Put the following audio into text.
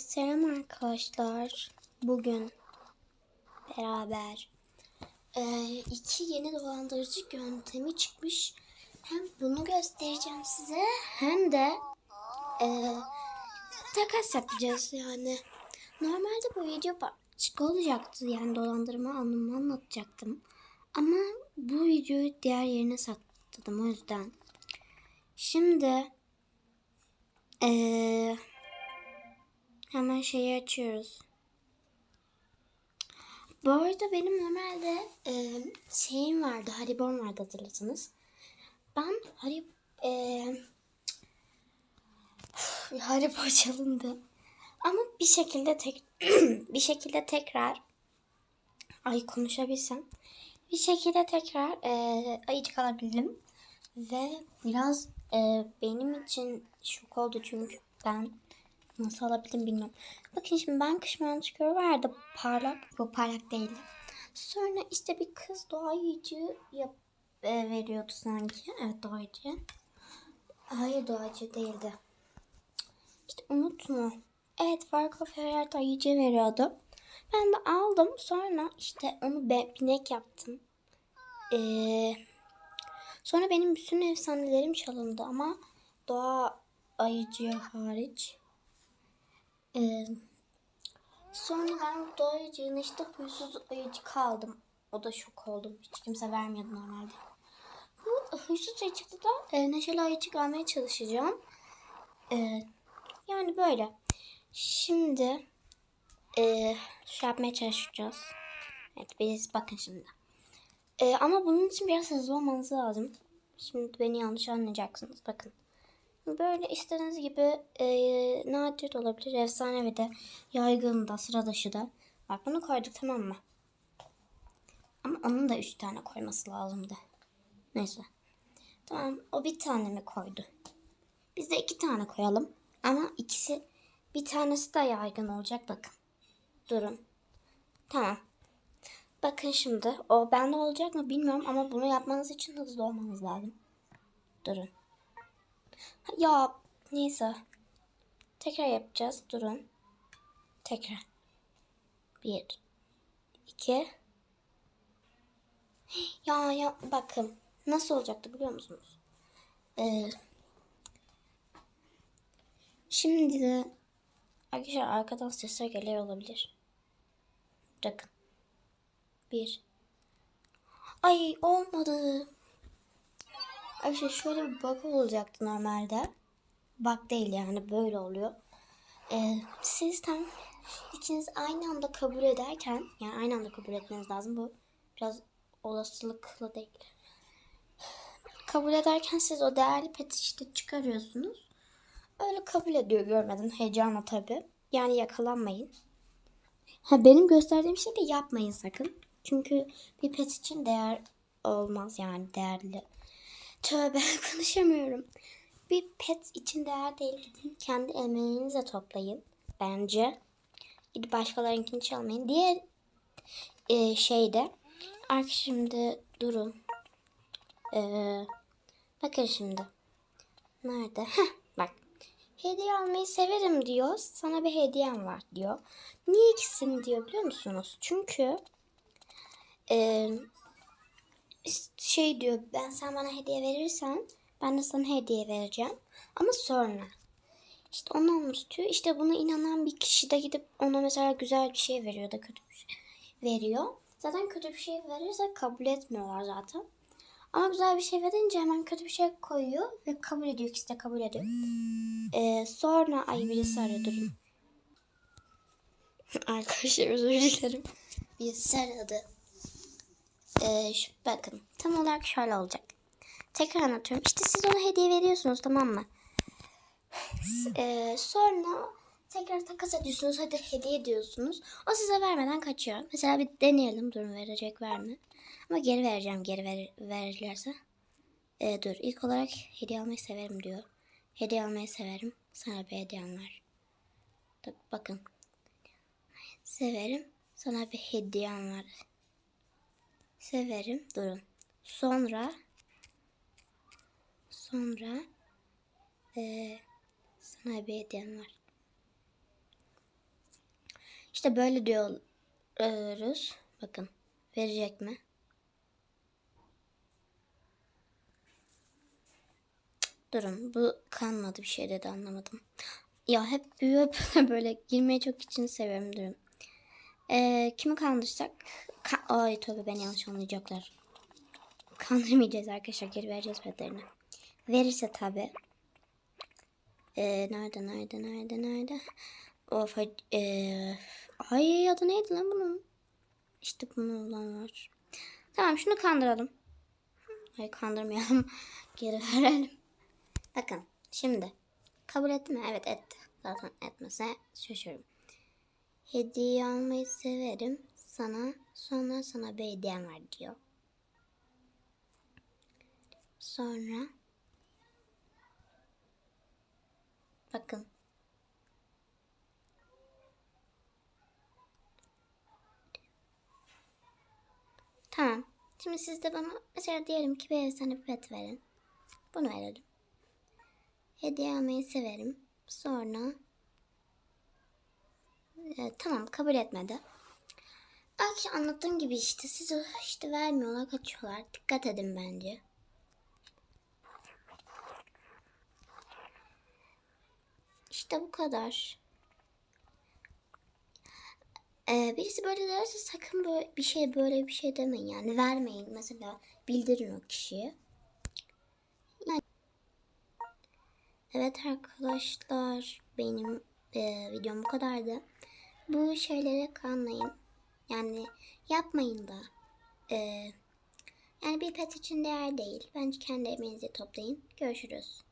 Selam arkadaşlar. Bugün beraber e, iki yeni dolandırıcı yöntemi çıkmış. Hem bunu göstereceğim size hem de e, takas yapacağız yani. Normalde bu video başka olacaktı yani dolandırma anlamı anlatacaktım. Ama bu videoyu diğer yerine sakladım o yüzden. Şimdi eee Hemen şeyi açıyoruz. Bu arada benim normalde e, şeyim vardı, Haribon vardı hatırlasınız. Ben Harib e, Haribo çalındı. Ama bir şekilde tek bir şekilde tekrar ay konuşabilsem bir şekilde tekrar e, ayıcık alabildim ve biraz e, benim için şok oldu çünkü ben Nasıl alabildim bilmiyorum. Bakın şimdi ben kış mantıkörü vardı. Parlak. Bu parlak değildi. Sonra işte bir kız doğayıcı yap, e, veriyordu sanki. Evet doğayıcı. Hayır doğayıcı değildi. İşte unutma. Evet Farko Ferhat ayıcı veriyordu. Ben de aldım. Sonra işte onu be, binek yaptım. Ee, sonra benim bütün efsanelerim çalındı ama doğa ayıcı hariç. Ee, sonra ben bu ayıcığın işte huysuz ayıcık kaldım. O da şok oldum. Hiç kimse vermiyordu normalde. Bu huysuz ayıcıkta da e, neşeli ayıcık almaya çalışacağım. Ee, yani böyle. Şimdi e, şey yapmaya çalışacağız. Evet biz bakın şimdi. E, ama bunun için biraz hızlı olmanız lazım. Şimdi beni yanlış anlayacaksınız. Bakın. Böyle istediğiniz gibi e, nadir olabilir. Efsanevi de, yaygın da, sıra dışı da. Bak bunu koyduk tamam mı? Ama onun da üç tane koyması lazımdı. Neyse. Tamam o bir tane mi koydu? Biz de iki tane koyalım. Ama ikisi bir tanesi de yaygın olacak bakın. Durun. Tamam. Bakın şimdi o bende olacak mı bilmiyorum ama bunu yapmanız için hızlı olmanız lazım. Durun. Ya neyse. Tekrar yapacağız. Durun. Tekrar. Bir. iki. Ya ya bakın. Nasıl olacaktı biliyor musunuz? Ee, şimdi de arkadaşlar arkadan sesler geliyor olabilir. Bakın. Bir. Ay olmadı. Arkadaşlar şöyle bir bug olacaktı normalde. Bug değil yani böyle oluyor. Ee, siz tam ikiniz aynı anda kabul ederken yani aynı anda kabul etmeniz lazım. Bu biraz olasılıklı değil. Kabul ederken siz o değerli peti işte çıkarıyorsunuz. Öyle kabul ediyor görmeden heyecanla tabi. Yani yakalanmayın. Ha, benim gösterdiğim şey de yapmayın sakın. Çünkü bir pet için değer olmaz yani değerli Tövbe konuşamıyorum. Bir pet için değer değil. Kendi emeğinizle toplayın. Bence. Gidip başkalarınkini çalmayın. Diğer e, şeyde. Ark şimdi durun. Ee, bakın şimdi. Nerede? Heh, bak. Hediye almayı severim diyor. Sana bir hediyem var diyor. Niye ikisini diyor biliyor musunuz? Çünkü e, şey diyor ben sen bana hediye verirsen ben de sana hediye vereceğim. Ama sonra işte onu anlatıyor. İşte buna inanan bir kişi de gidip ona mesela güzel bir şey veriyor da kötü bir şey veriyor. Zaten kötü bir şey verirse kabul etmiyorlar zaten. Ama güzel bir şey verince hemen kötü bir şey koyuyor ve kabul ediyor. İkisi de kabul ediyor. Ee, sonra ay birisi arıyor durun. Arkadaşlar özür dilerim. Birisi aradı. Ee, şu, bakın tam olarak şöyle olacak. Tekrar anlatıyorum. İşte siz ona hediye veriyorsunuz tamam mı? Ee, sonra tekrar takas ediyorsunuz. Hadi hediye diyorsunuz. O size vermeden kaçıyor. Mesela bir deneyelim. Durun verecek ver mi? Ama geri vereceğim. Geri ver, verirlerse. Ee, dur. İlk olarak hediye almayı severim diyor. Hediye almayı severim. Sana bir hediyem var. Bakın. Severim. Sana bir hediyem var severim. Durun. Sonra sonra ee, sana bir hediyem var. İşte böyle diyoruz. Bakın verecek mi? Durun bu kanmadı bir şey dedi anlamadım. Ya hep büyüyüp böyle girmeyi çok için seviyorum durun. Ee, kimi kandırsak? Ka- Ay tabii beni yanlış anlayacaklar. Kandırmayacağız arkadaşlar geri vereceğiz petlerini. Verirse tabii. Ee, nerede nerede nerede nerede? Of ee, ay adı neydi lan bunun? İşte bunu olan var. Tamam şunu kandıralım. Hayır kandırmayalım. Geri verelim. Bakın şimdi. Kabul etti mi? Evet etti. Zaten etmese şaşırırım. Hediye almayı severim. Sana sonra sana bir hediyem var diyor. Sonra bakın Tamam. Şimdi siz de bana mesela diyelim ki bir bir pet verin. Bunu verelim. Hediye almayı severim. Sonra e, tamam kabul etmedi. Akşam anlattığım gibi işte siz işte vermiyorlar kaçıyorlar. Dikkat edin bence. İşte bu kadar. Ee, birisi böyle derse sakın böyle bir şey böyle bir şey demeyin yani vermeyin mesela bildirin o kişiye. Yani, evet arkadaşlar benim e, videom bu kadardı. Bu şeylere kanmayın. Yani yapmayın da. E, yani bir pet için değer değil. Bence kendi emeğinizi toplayın. Görüşürüz.